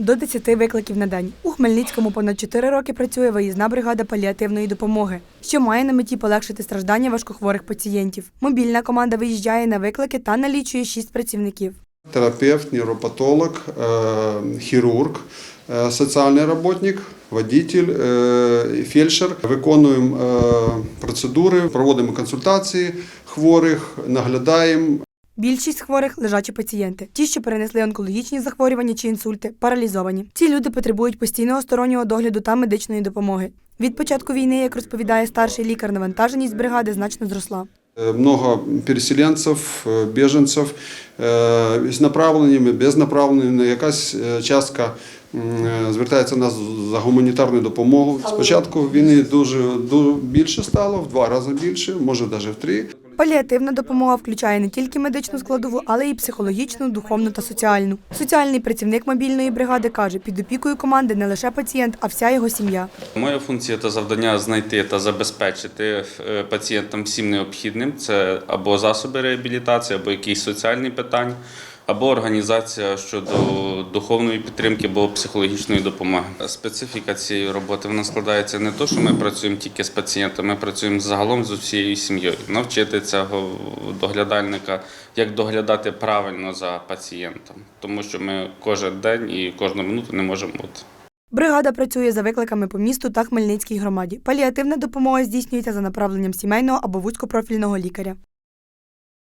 до 10 викликів на день. У Хмельницькому понад 4 роки працює виїзна бригада паліативної допомоги, що має на меті полегшити страждання важкохворих пацієнтів. Мобільна команда виїжджає на виклики та налічує 6 працівників. терапевт, нейропатолог, э, хирург, э, социальный работник, водитель, э, фельдшер. Виконуємо е, процедури, проводимо консультації хворих, наглядаємо. Більшість хворих лежачі пацієнти. Ті, що перенесли онкологічні захворювання чи інсульти, паралізовані. Ці люди потребують постійного стороннього догляду та медичної допомоги. Від початку війни, як розповідає старший лікар, навантаженість бригади значно зросла. Е, Много переселенців, е, біженців е, з направленнями, без направлення. Якась частка звертається нас за гуманітарною допомогою. Спочатку війни дуже, дуже більше стало, в два рази більше, може навіть в три. Паліативна допомога включає не тільки медичну складову, але й психологічну, духовну та соціальну. Соціальний працівник мобільної бригади каже, під опікою команди не лише пацієнт, а вся його сім'я. Моя функція та завдання знайти та забезпечити е, пацієнтам всім необхідним. Це або засоби реабілітації, або якісь соціальні питання, або організація щодо духовної підтримки або психологічної допомоги. Специфіка цієї роботи вона складається не то, що ми працюємо тільки з пацієнтом, ми працюємо загалом з усією сім'єю. Навчити цього доглядальника, як доглядати правильно за пацієнтом, тому що ми кожен день і кожну минуту не можемо бути. Бригада працює за викликами по місту та Хмельницькій громаді. Паліативна допомога здійснюється за направленням сімейного або вузькопрофільного лікаря.